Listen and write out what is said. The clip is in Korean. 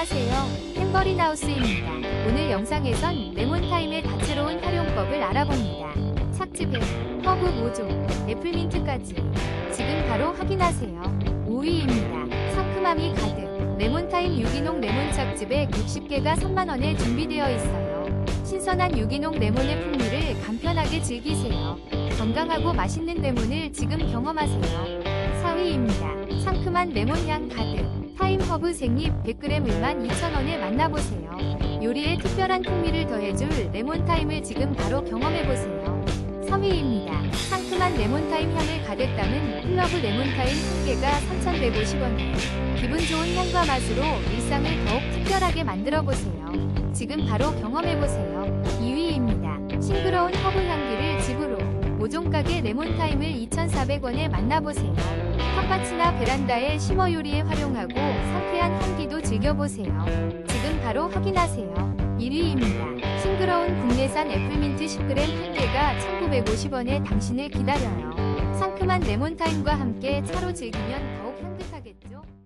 안녕하세요. 햄버리나우스입니다. 오늘 영상에선 레몬타임의 다채로운 활용법을 알아봅니다. 착즙에 허브 모종, 애플민트까지 지금 바로 확인하세요. 5위입니다. 상큼함이 가득 레몬타임 유기농 레몬 착즙액 60개가 3만원에 준비되어 있어요. 신선한 유기농 레몬의 풍미를 간편하게 즐기세요. 건강하고 맛있는 레몬을 지금 경험하세요. 4위입니다. 상큼한 레몬향 가득 허브 생잎 100g 12,000원에 만나보세요. 요리에 특별한 풍미를 더해줄 레몬타임을 지금 바로 경험해보세요. 3위입니다. 상큼한 레몬타임 향을 가득 담은 플러브 레몬타임 1개가 3,150원. 기분 좋은 향과 맛으로 일상을 더욱 특별하게 만들어보세요. 지금 바로 경험해보세요. 2위입니다. 싱그러운 허브 향기를 집으로 5종 가게 레몬타임을 2,400원에 만나보세요. 텃밭이나 베란다에 심어 요리에 활용하고 상쾌한 향기도 즐겨보세요. 지금 바로 확인하세요. 1위입니다. 싱그러운 국내산 애플민트 10g 1개가 1,950원에 당신을 기다려요. 상큼한 레몬타임과 함께 차로 즐기면 더욱 향긋하겠죠?